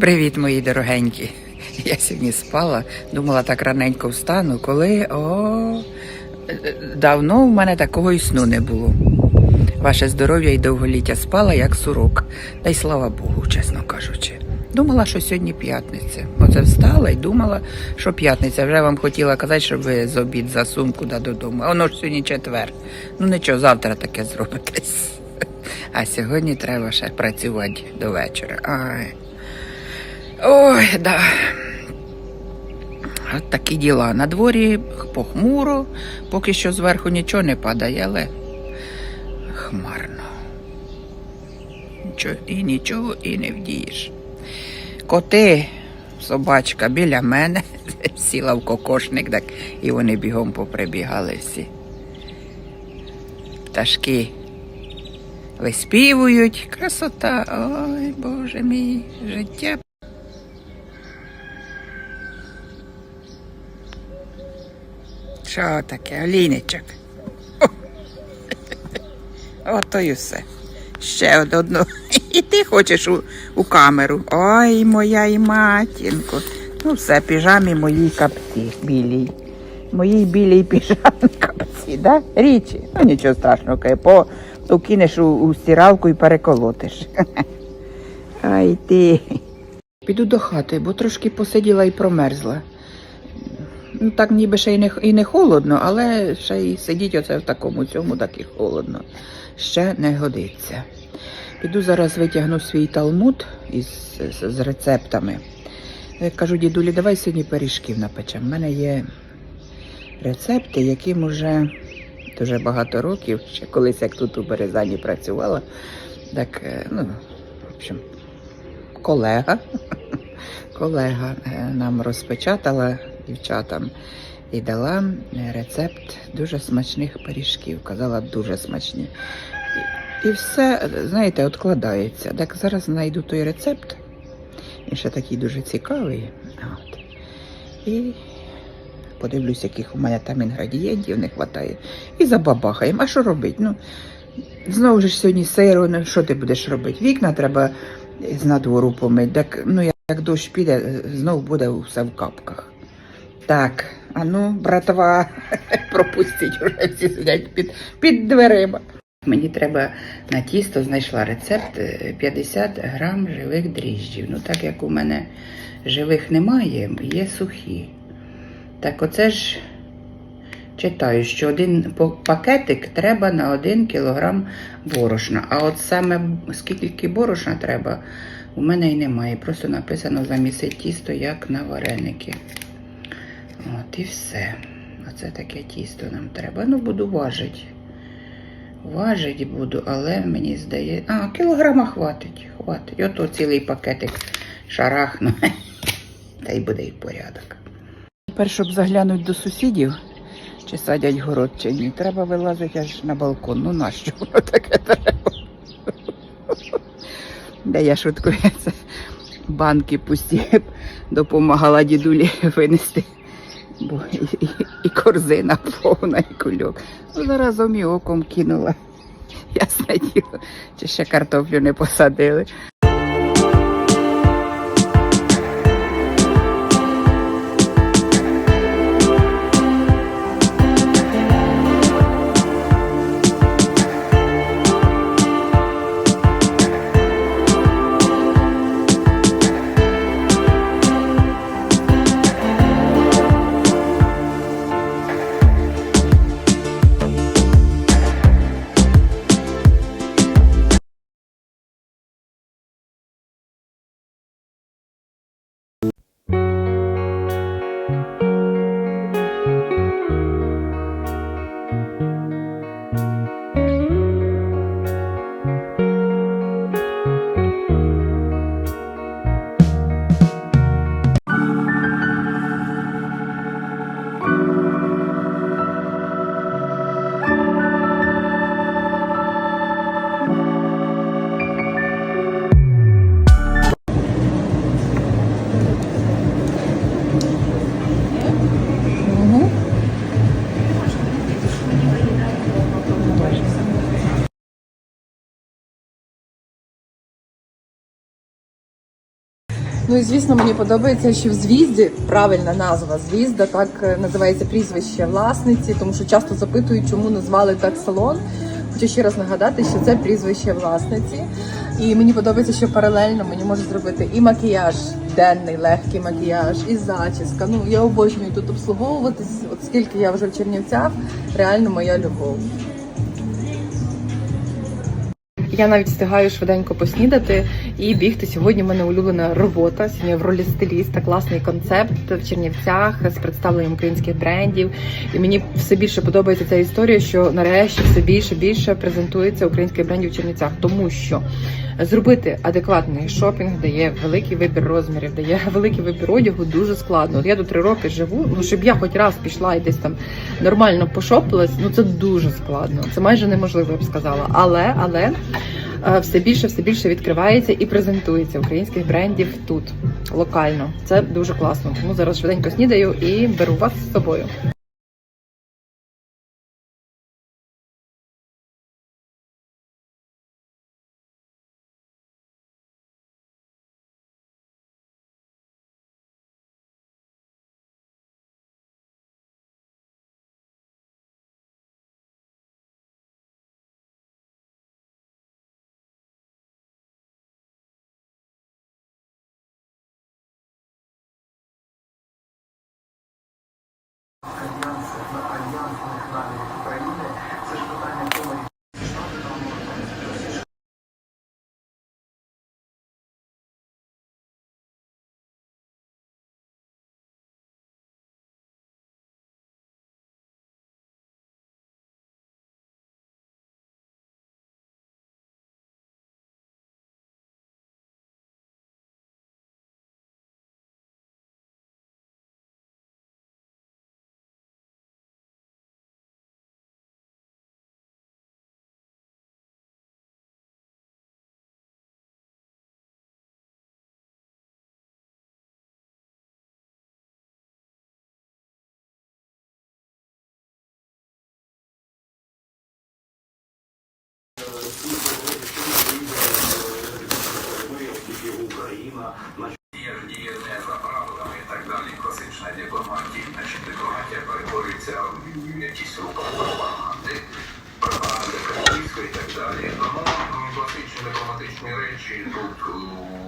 Привіт, мої дорогенькі. Я сьогодні спала, думала так раненько встану, коли о, давно в мене такого і сну не було. Ваше здоров'я і довголіття спала, як сурок. Та й слава Богу, чесно кажучи. Думала, що сьогодні п'ятниця. Оце встала і думала, що п'ятниця. Вже вам хотіла казати, щоб ви з обід за сумку да додому. А воно ж сьогодні четвер. Ну нічого, завтра таке зробитесь. А сьогодні треба ще працювати до вечора. Ай. Ой, да. От такі діла. На дворі похмуро, поки що зверху нічого не падає, але хмарно. Нічого, і нічого і не вдієш. Коти, собачка біля мене, сіла в кокошник, так і вони бігом поприбігали всі. Пташки виспівують. Красота. Ой, Боже мій, життя. Що таке, олійничок? Ото й все. Ще од- одну. І ти хочеш у, у камеру. Ой, моя й матінко. Ну все, піжамі моїй капці білій. Моїй білій піжамі капці, да? Річі. Ну нічого страшного, по укинеш у, у стиралку і переколотиш. Ай ти. Піду до хати, бо трошки посиділа і промерзла. Ну, так ніби ще й не, і не холодно, але ще й сидіть оце в такому цьому, так і холодно. Ще не годиться. Піду зараз витягну свій талмуд із, з, з рецептами. Я кажу, дідулі, давай сьогодні пиріжків напечемо. У мене є рецепти, яким уже дуже багато років, ще колись як тут у Березані працювала, так, е, ну, в общем, колега, колега е, нам розпечатала дівчатам і дала е, рецепт дуже смачних пиріжків. Казала, дуже смачні. І, все, знаєте, откладається. Так зараз знайду той рецепт. Він ще такий дуже цікавий. От. І подивлюсь, яких у мене там інгредієнтів не вистачає. І забабахаємо. А що робити? Ну, знову ж сьогодні сиро, ну що ти будеш робити? Вікна треба з надвору помити. Так, ну, як дощ піде, знову буде все в капках. Так, а ну, братва, пропустіть уже всі сидять під, під дверима. Мені треба на тісто знайшла рецепт е, 50 грам живих дріжджів. Ну, так як у мене живих немає, є сухі. Так оце ж читаю, що один пакетик треба на 1 кілограм борошна. А от саме скільки борошна треба, у мене і немає. Просто написано замісити тісто як на вареники. От і все. Оце таке тісто нам треба. Ну, буду важити. Важить буду, але мені здається. А, кілограма хватить. Хватить. Ото цілий пакетик шарахну. Та й буде і порядок. Тепер, щоб заглянути до сусідів, чи садять город, чи ні, треба вилазити аж на балкон. Ну нащо воно таке треба? Де я шуткую, банки пусті допомагала дідулі винести. Бо і, і, і корзина повна, і кульок. Ну, заразом і оком кинула. Ясне діло, чи ще картоплю не посадили. Ну і звісно, мені подобається, що в звізді правильна назва звізда, так е, називається прізвище власниці, тому що часто запитують, чому назвали так салон. Хочу ще раз нагадати, що це прізвище власниці. І мені подобається, що паралельно мені можуть зробити і макіяж, денний легкий макіяж, і зачіска. Ну я обожнюю тут обслуговуватись. От скільки я вже в Чернівцях, реально моя любов. Я навіть встигаю швиденько поснідати і бігти. Сьогодні в мене улюблена робота. Сьогодні в ролі стиліста, класний концепт в Чернівцях з представленням українських брендів. І мені все більше подобається ця історія, що нарешті все більше більше презентується українських брендів в Чернівцях, тому що зробити адекватний шопінг, де є великий вибір розмірів, де є великий вибір одягу, дуже складно. От я тут три роки живу. Ну щоб я хоч раз пішла і десь там нормально пошопилась, ну це дуже складно. Це майже неможливо, я б сказала. Але але все більше, все більше відкривається і презентується українських брендів тут локально. Це дуже класно. Тому зараз швиденько снідаю і беру вас з собою. Діє storage in Goku.